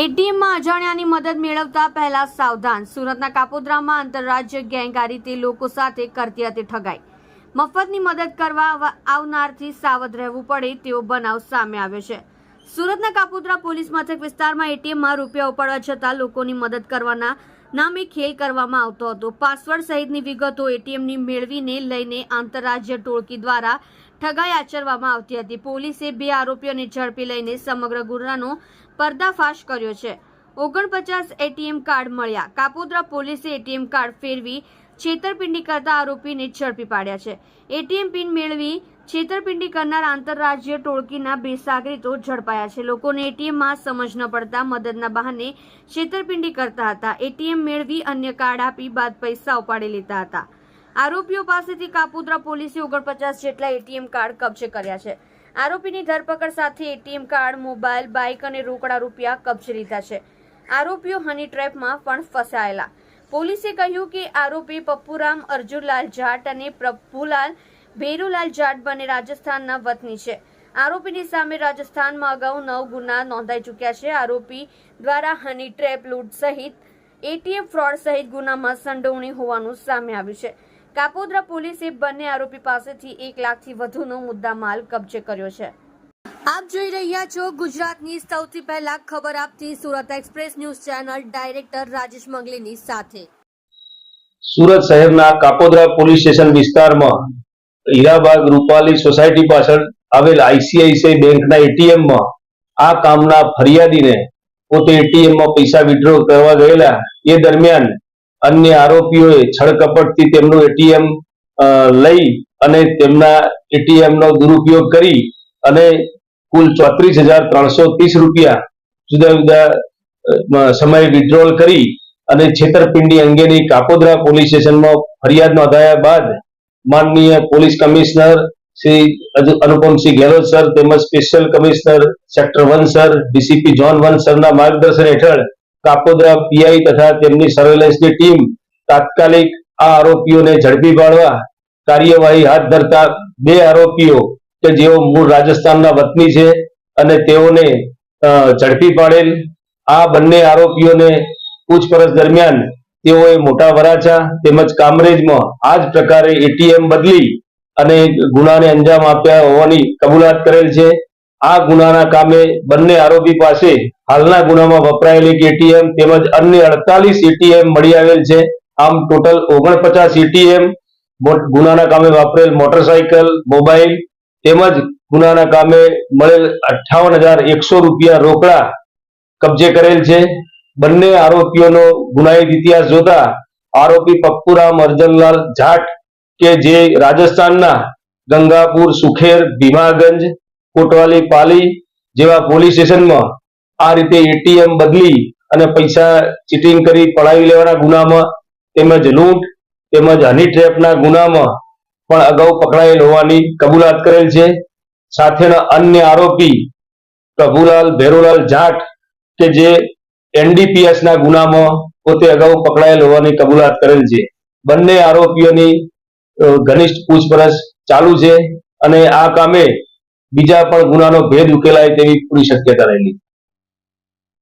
એટીએમમાં અજાણ્યાની મદદ મેળવતા પહેલા સાવધાન. સુરતના કાપોદ્રામાં આંતરરાજ્ય ગેંગ આ રીતે લોકો સાથે કરતી હતી ઠગાઈ. મફતની મદદ કરવા આવનારથી સાવધ રહેવું પડે તેવો બનાવ સામે આવ્યો છે. સુરતના કાપોદ્રા પોલીસ મથક વિસ્તારમાં એટીએમમાં રૂપિયા ઉપાડવા છતાં લોકોની મદદ કરવાના નામે ખેલ કરવામાં આવતો હતો. પાસવર્ડ સહિતની વિગતો એટીએમની મેળવીને લઈને આંતરરાજ્ય ટોળકી દ્વારા ઠગાઈ આચરવામાં આવતી હતી. પોલીસે બે આરોપીઓને ઝડપી લઈને સમગ્ર ગુનાનો પર્દાફાશ કર્યો છે. ઓગણપચાસ એટીએમ કાર્ડ મળ્યા. કાપોદ્રા પોલીસે એટીએમ કાર્ડ ફેરવી છેતરપિંડી કરતા આરોપીને ઝડપી પાડ્યા છે. એટીએમ પિન મેળવી છેતરપિંડી કરનાર આંતરરાજ્ય ટોળકીના બે સાગરીતો ઝડપાયા છે. લોકોને એટીએમમાં સમજ ન પડતા મદદના બહાને છેતરપિંડી કરતા હતા. એટીએમ મેળવી અન્ય કાર્ડ આપી બાદ પૈસા ઉપાડી લેતા હતા. આરોપીઓ પાસેથી કાપોદ્રા પોલીસે ઓગણપચાસ જેટલા એટીએમ કાર્ડ કબજે કર્યા છે. આરોપીની ધરપકડ સાથે એટીએમ કાર્ડ, મોબાઈલ, બાઇક અને રોકડા રૂપિયા કબજે લીધા છે. આરોપીઓ હની ટ્રેપમાં પણ ફસાયેલા. પોલીસે કહ્યું કે આરોપી પપ્પુરામ અર્જુનલાલ જાટ અને પ્રભુલાલ ભેરુલાલ જાટ બંને રાજસ્થાનના વતની છે. આરોપીની સામે રાજસ્થાનમાં અગાઉ નવ ગુના નોંધાઈ ચૂક્યા છે. આરોપી દ્વારા હની ટ્રેપ લૂંટ સહિત એટીએમ ફ્રોડ સહિત ગુનામાં સંડોવણી હોવાનું સામે આવ્યું છે. કાપોદ્રા પોલીસે બંને આરોપી પાસેથી એક લાખથી વધુનો મુદ્દામાલ કબજે કર્યો છે. આપ જોઈ રહ્યા છો ગુજરાતની સૌથી પહેલા ખબર આપતી Surat express news channel director Rajesh મંગલીની સાથે. સુરત શહેરના કાપોદ્રા પોલીસ સ્ટેશન વિસ્તારમાં હીરાબાગ રૂપાલી સોસાયટી પાછળ આવેલ આઈસીઆઈસીઆઈ બેંકના એટીએમમાં આ કામના ફરિયાદીને પોતે એટીએમમાં પૈસા વિડ્રો કરવા ગયેલા. એ દરમિયાન અન્ય આરોપીઓએ છળકપટથી તેમનું એટીએમ લઈ અને તેમના એટીએમનો દુરુપયોગ કરી અને કુલ ચોત્રીસ હજાર ત્રણસો ત્રીસ રૂપિયા જુદા જુદા સમયે વિડ્રોલ કરી અને છેતરપિંડી અંગેની કાપોદ્રા પોલીસ સ્ટેશનમાં ફરિયાદ નોંધાયા બાદ માનનીય પોલીસ કમિશનર શ્રી અનુ- અનુપમસિંહ ગેહલોત સર તેમજ special commissioner sector one sir DCP zone one સરના માર્ગદર્શન હેઠળ કાપોદ્રા પીઆઈ તથા તેમની સર્વેલન્સની ટીમ તાત્કાલિક આ આરોપીઓને ઝડપી પાડવા કાર્યવાહી હાથ ધરતા બે આરોપીઓ કે જેઓ મૂળ રાજસ્થાનના વતની છે અને તેઓને ઝડપી પાડેલ. આ બંને આરોપીઓને પૂછપરછ દરમિયાન તેઓએ મોટા વરાછા તેમજ કામરેજમાં આ જ પ્રકારે એટીએમ બદલી અને ગુનાને અંજામ આપ્યા હોવાની કબૂલાત કરેલ છે. આ ગુનાના કામે બંને આરોપી પાસે હાલના ગુનામાં વપરાયેલી એટીએમ તેમજ અન્ય અડતાલીસ એટીએમ મળી આવેલ છે. આમ ટોટલ ઓગણપચાસ એટીએમ ગુનાના કામે વાપરેલ મોટરસાયકલ, મોબાઈલ તેમજ ગુનાના કામે મળેલ એકસો રૂપિયા રોકડા કબજે કરેલ છે. બંને આરોપીઓનો ગુનાહિત ઇતિહાસ જોતા આરોપી પપ્પુરામ, અર્જનલાલ જાટ કે જે રાજસ્થાનના ગંગાપુર, સુખેર, ભીમાગંજ, કોટવાલી, પાલી જેવા પોલીસ સ્ટેશનમાં આ રીતે એટીએમ બદલી અને પૈસા ચીટિંગ કરી પડાવી લેવાના ગુનામાં તેમજ લૂંટ તેમજ હની ટ્રેપના ગુનામાં પણ અગાઉ પકડાયેલ હોવાની કબૂલાત કરેલ છે. સાથેના અન્ય આરોપી પ્રભુલાલ ભેરુલાલ જાટ કે જે એનડીપીએસ ના ગુનામાં પોતે અગાઉ પકડાયેલ હોવાની કબૂલાત કરેલ છે. બંને આરોપીઓની ઘનિષ્ઠ પૂછપરછ ચાલુ છે અને આ કામે બીજા પણ ગુનાનો ભેદ ઉકેલાય તેવી પૂરી શક્યતા રહેલી.